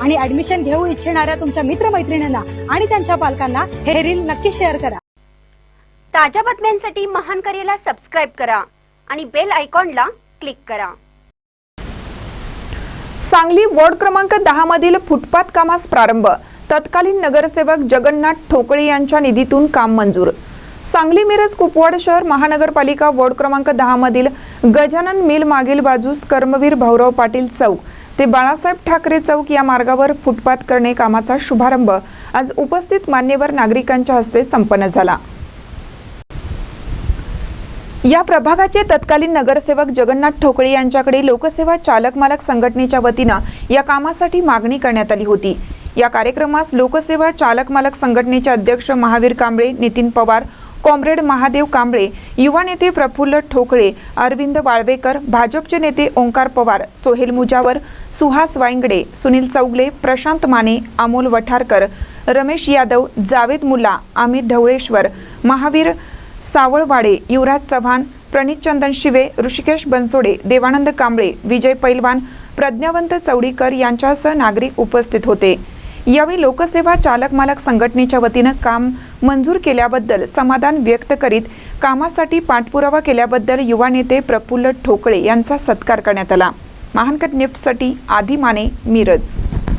आणि ऍडमिशन घेऊ इच्छिणाऱ्या तुमच्या मित्रमैत्रिणींना आणि त्यांच्या पालकांना हे रील नक्की शेअर करा. ताज्या बातम्यांसाठी महान करेला सबस्क्राईब करा आणि बेल आयकॉनला क्लिक करा. सांगली वॉर्ड क्रमांक दहा मधील फुटपाथ कामास प्रारंभ. तत्कालीन नगरसेवक जगन्नाथ ठोकळे यांच्या निधीतून काम मंजूर. सांगली मिरज कुपवाड शहर महानगरपालिका वॉर्ड क्रमांक दहा मधील गजानन मिल मागील बाजूस कर्मवीर भाऊराव पाटील चौक. ते बाळासाहेब ठाकरे चौक या मार्गावर फुटपाथ करणे कामाचा शुभारंभ आज उपस्थित मान्यवर नागरिकांच्या हस्ते संपन्न झाला. या प्रभागाचे तत्कालीन नगरसेवक जगन्नाथ ठोकळे यांच्याकडे लोकसेवा चालक मालक संघटनेच्या वतीनं या कामासाठी मागणी करण्यात आली होती. या कार्यक्रमास लोकसेवा चालक मालक संघटनेचे अध्यक्ष महावीर कांबळे नितीन पवार कॉम्रेड महादेव कांबळे युवा नेते प्रफुल्ल ठोकळे अरविंद वाळवेकर भाजपचे नेते ओंकार पवार सोहेल मुजावर सुहास वायंगडे सुनील चौगले प्रशांत माने अमोल वठारकर रमेश यादव जावेद मुल्ला अमित ढवळेश्वर महावीर सावळवाडे युवराज चव्हाण प्रणितचंदन शिवे ऋषिकेश बनसोडे देवानंद कांबळे विजय पैलवान प्रज्ञावंत चौडीकर यांच्यासह नागरिक उपस्थित होते. यावेळी लोकसेवा चालक मालक संघटनेच्या वतीनं काम मंजूर केल्याबद्दल समाधान व्यक्त करीत कामासाठी पाठपुरावा केल्याबद्दल युवा नेते प्रफुल्ल ठोकळे यांचा सत्कार करण्यात आला. महानकट निफ्टसाठी आधी माने मिरज.